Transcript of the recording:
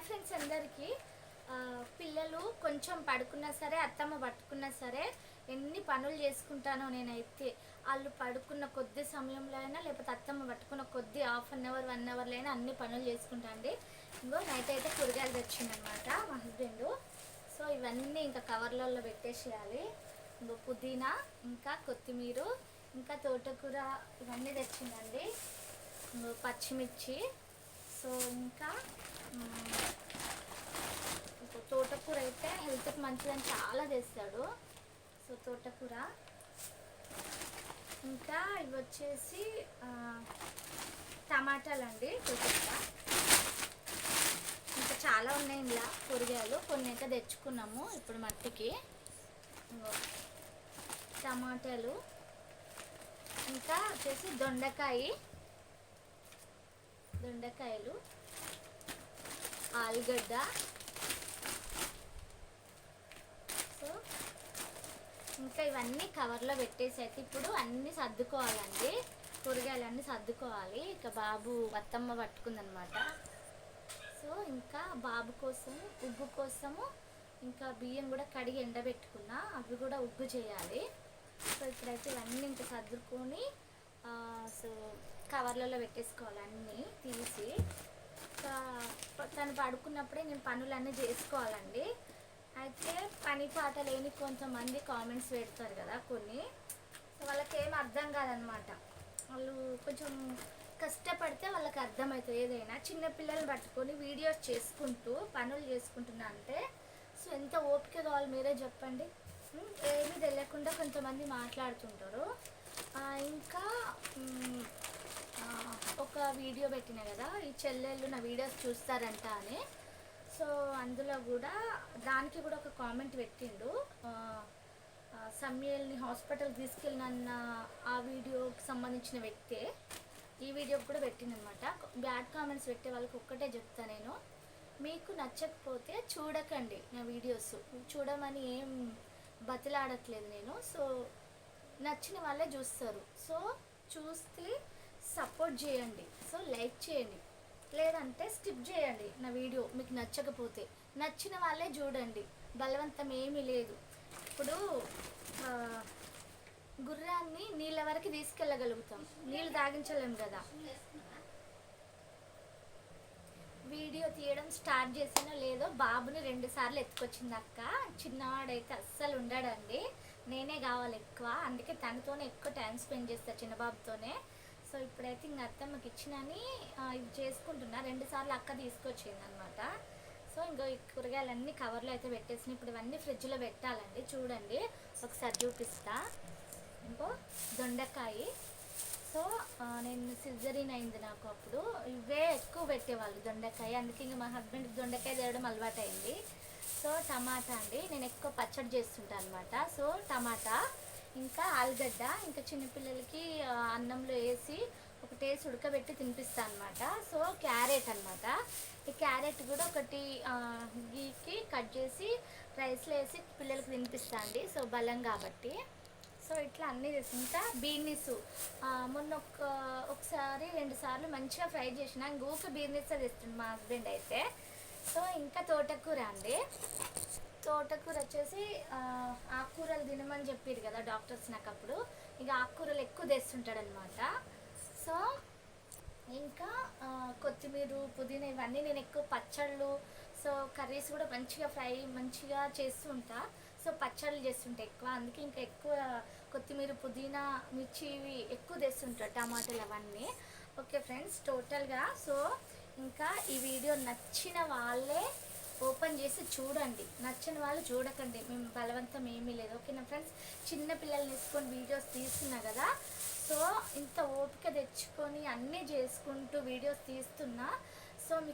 Hi friends అందరికీ. పిల్లలు కొంచెం పడుకున్నా సరే అత్తమ్మ పట్టుకున్నా సరే ఎన్ని పనులు చేసుకుంటానో నేనైతే. వాళ్ళు పడుకున్న కొద్ది సమయంలో అయినా లేకపోతే అత్తమ్మ పట్టుకున్న కొద్ది హాఫ్ అన్ అవర్ వన్ అవర్లో అయినా అన్ని పనులు చేసుకుంటా అండి ఇంకో నైట్ అయితే కూరగాయలు తెచ్చిందనమాట మా హస్బెండ్ సో ఇవన్నీ ఇంకా కవర్లలో పెట్టేసేయాలి. ఇంకో పుదీనా ఇంకా కొత్తిమీర ఇంకా తోటకూర ఇవన్నీ తెచ్చిందండి. ఇంకో పచ్చిమిర్చి. సో ఇంకా తోటకూర అయితే హెల్త్కి మంచిదని చాలా తెస్తాడు సో తోటకూర. ఇంకా ఇవి వచ్చేసి టమాటాలు అండి తోటకూర. ఇంకా చాలా ఉన్నాయి ఇలా కూరగాయలు. కొన్ని అయితే తెచ్చుకున్నాము ఇప్పుడు మట్టికి. టమాటాలు. ఇంకా వచ్చేసి దొండకాయ. దొండకాయలు. ఆలుగడ్డ. సో ఇంకా ఇవన్నీ కవర్లో పెట్టేసి అయితే ఇప్పుడు అన్నీ సర్దుకోవాలండి. కూరగాయలు అన్నీ సర్దుకోవాలి. ఇక బాబు అత్తమ్మ పట్టుకుందనమాట. సో ఇంకా బాబు కోసం ఉగ్గు కోసము ఇంకా బియ్యం కూడా కడిగి ఎండబెట్టుకున్నా. అవి కూడా ఉగ్గు చేయాలి. సో ఇప్పుడైతే ఇవన్నీ ఇంకా సర్దుకొని సో కవర్లలో పెట్టేసుకోవాలి అన్నీ తీసి. తను పడుకున్నప్పుడే నేను పనులన్నీ చేసుకోవాలండి. అయితే పని పాట లేని కొంతమంది కామెంట్స్ పెడతారు కదా కొన్ని. సో వాళ్ళకి ఏం అర్థం కాదనమాట. వాళ్ళు కొంచెం కష్టపడితే వాళ్ళకి అర్థమవుతుంది ఏదైనా చిన్నపిల్లల్ని పట్టుకొని వీడియోస్ చేసుకుంటూ పనులు చేసుకుంటున్నా అంటే సో ఎంత ఓపిక కావాలి మీరే చెప్పండి. ఏమీ తెలియకుండా కొంతమంది మాట్లాడుతుంటారు. ఇంకా ఒక వీడియో పెట్టిన కదా ఈ చెల్లెళ్ళు నా వీడియోస్ చూస్తారంట అని సో అందులో కూడా దానికి కూడా ఒక కామెంట్ పెట్టిండు. ఆ, సమ్యల్ని హాస్పిటల్ తీసుకెళ్ళినన్న ఆ వీడియోకి సంబంధించిన వ్యక్తే ఈ వీడియోకి కూడా పెట్టిందనమాట బ్యాడ్ కామెంట్స్ పెట్టే వాళ్ళకి ఒక్కటే చెప్తా నేను. మీకు నచ్చకపోతే చూడకండి నా వీడియోస్. చూడమని ఏం బతిలాడట్లేదు నేను. సో నచ్చిన వాళ్ళే చూస్తారు. సో చూస్తే సపోర్ట్ చేయండి. సో లైక్ చేయండి. లేదంటే స్కిప్ చేయండి నా వీడియో మీకు నచ్చకపోతే. నచ్చిన వాళ్ళే చూడండి. బలవంతం ఏమీ లేదు. ఇప్పుడు గుర్రాన్ని నీళ్ళ వరకు తీసుకెళ్ళగలుగుతాం. నీళ్ళు తాగించలేము కదా. వీడియో తీయడం స్టార్ట్ చేసానో లేదో బాబుని రెండు సార్లు ఎత్తుకొచ్చింది అక్క. చిన్నవాడైతే అస్సలు ఉండడండి. నేనే కావాలి ఎక్కువ. అందుకే తనతోనే ఎక్కువ టైం స్పెండ్ చేస్తా చిన్న బాబుతోనే సో ఇప్పుడైతే ఇంక అత్తమ్మకి ఇచ్చినని ఆ, ఇవి చేసుకుంటున్నా. రెండు సార్లు అక్క తీసుకొచ్చింది అనమాట సో ఇంకో ఈ కూరగాయలన్నీ కవర్లో అయితే పెట్టేసిన. ఇప్పుడు ఇవన్నీ ఫ్రిడ్జ్లో పెట్టాలండి. చూడండి. ఒకసారి చూపిస్తా. ఇంకో దొండకాయ. సో నేను సిజరీన్ అయింది నాకు అప్పుడు. ఇవే ఎక్కువ పెట్టేవాళ్ళు దొండకాయ. అందుకే ఇంక మా హస్బెండ్కి దొండకాయ తేవడం అలవాటు అయింది సో టమాటా అండి. నేను ఎక్కువ పచ్చడి చేస్తుంటాను అనమాట సో టమాటా ఇంకా ఆలుగడ్డ ఇంకా చిన్నపిల్లలకి అన్నంలో వేసి ఒకటేసి ఉడకబెట్టి తినిపిస్తాను అనమాట సో క్యారెట్ అన్నమాట. ఈ క్యారెట్ కూడా ఒకటి గీకి కట్ చేసి రైస్లో వేసి పిల్లలకి తినిపిస్తా అండి. సో బలం కాబట్టి. సో ఇట్లా అన్నీ చేసి ఇంకా మొన్న ఒక ఒకసారి రెండు సార్లు మంచిగా ఫ్రై చేసిన ఇంకొక బీర్నీస్ తెస్తుంది మా హస్బెండ్ అయితే. సో ఇంకా తోటకూర అండి. తోటకూర వచ్చేసి ఆకుకూరలు తినమని చెప్పారు కదా డాక్టర్స్ నాకు అప్పుడు ఇక ఆకుకూరలు ఎక్కువ తెస్తుంటాడు అనమాట సో ఇంకా కొత్తిమీర పుదీనా ఇవన్నీ నేను ఎక్కువ పచ్చళ్ళు సో కర్రీస్ కూడా మంచిగా ఫ్రై మంచిగా చేస్తుంటా సో పచ్చళ్ళు చేస్తుంటా ఎక్కువ. అందుకే ఇంకా ఎక్కువ కొత్తిమీర పుదీనా మిర్చి ఇవి ఎక్కువ తెస్తుంటా టమాటాలు అవన్నీ. ఓకే ఫ్రెండ్స్ టోటల్గా. సో ఇంకా ఈ వీడియో నచ్చిన వాళ్ళే ఓపెన్ చేసి చూడండి. నచ్చిన వాళ్ళు చూడకండి. మేము బలవంతం ఏమీ లేదు. ఓకేనా ఫ్రెండ్స్? చిన్న పిల్లల్ని తీసుకొని వీడియోస్ తీస్తున్నా కదా? సో ఇంత ఓపిక తెచ్చుకొని అన్నీ చేసుకుంటూ వీడియోస్ తీస్తున్నా. సో మీకు